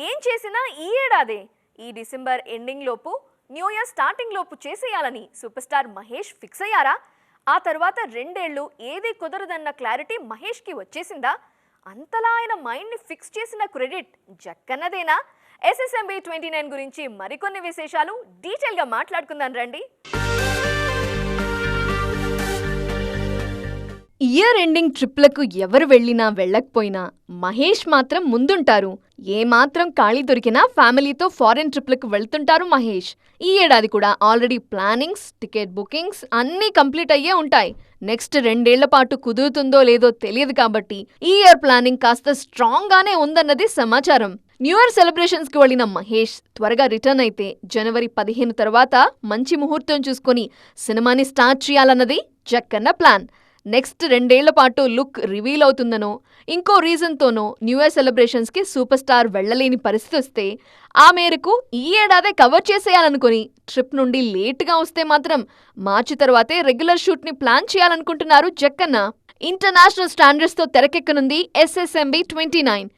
ఏం చేసినా ఈ ఏడాది. ఈ డిసెంబర్ ఎండింగ్ లోపు న్యూ ఇయర్ స్టార్టింగ్ లోపు చేసేయాలని సూపర్ స్టార్ మహేష్ ఫిక్స్ అయ్యారా? ఆ తర్వాత రెండేళ్ళు ఏది కుదరదన్న క్లారిటీ మహేష్కి వచ్చేసిందా? అంతలా ఆయన మైండ్ని ఫిక్స్ చేసిన క్రెడిట్ జక్కన్నదేనా? ఎస్ఎస్ఎంబి ట్వంటీ నైన్ గురించి మరికొన్ని విశేషాలు డీటెయిల్గా మాట్లాడుకుందాం రండి. ఇయర్ ఎండింగ్ ట్రిప్లకు ఎవరు వెళ్ళినా వెళ్ళకపోయినా మహేష్ మాత్రం ముందుంటారు. ఏమాత్రం ఖాళీ దొరికినా ఫ్యామిలీతో ఫారెన్ ట్రిప్లకు వెళ్తుంటారు మహేష్. ఈ ఏడాది కూడా ఆల్రెడీ ప్లానింగ్స్ టికెట్ బుకింగ్స్ అన్నీ కంప్లీట్ అయ్యే ఉంటాయి. నెక్స్ట్ రెండేళ్ళ పాటు కుదురుతుందో లేదో తెలియదు కాబట్టి ఈ ఇయర్ ప్లానింగ్ కాస్త స్ట్రాంగ్ గానే ఉందన్నది సమాచారం. న్యూ ఇయర్ సెలబ్రేషన్స్కి వెళ్ళిన మహేష్ త్వరగా రిటర్న్ అయితే జనవరి పదిహేను తర్వాత మంచి ముహూర్తం చూసుకుని సినిమాని స్టార్ట్ చేయాలన్నది జక్కన్న ప్లాన్. నెక్స్ట్ రెండేళ్ళ పాటు లుక్ రివీల్ అవుతుందనో ఇంకో రీజన్తోనో న్యూ ఇయర్ సెలబ్రేషన్స్కి సూపర్ స్టార్ వెళ్ళలేని పరిస్థితి వస్తే ఆ మేరకు ఈ ఏడాదే కవర్ చేసేయాలనుకుని ట్రిప్ నుండి లేటుగా వస్తే మాత్రం మార్చి తర్వాతే రెగ్యులర్ షూట్ని ప్లాన్ చేయాలనుకుంటున్నారు జక్కన్న. ఇంటర్నేషనల్ స్టాండర్డ్స్తో తెరకెక్కనుంది ఎస్ఎస్ఎంబి ట్వంటీ నైన్.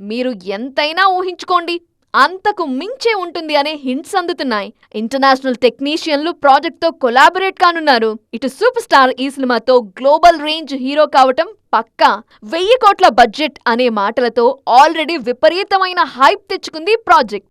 మీరు ఎంతైనా ఊహించుకోండి. అంతకు మించే ఉంటుంది అనే హింట్స్ అందుతున్నాయి. ఇంటర్నేషనల్ టెక్నీషియన్లు ప్రాజెక్ట్తో కొలాబరేట్ కానున్నారు. ఇటు సూపర్ స్టార్ ఈ సినిమాతో గ్లోబల్ రేంజ్ హీరో కావటం పక్కా. వెయ్యి కోట్ల బడ్జెట్ అనే మాటలతో ఆల్రెడీ విపరీతమైన హైప్ తెచ్చుకుంది ప్రాజెక్ట్.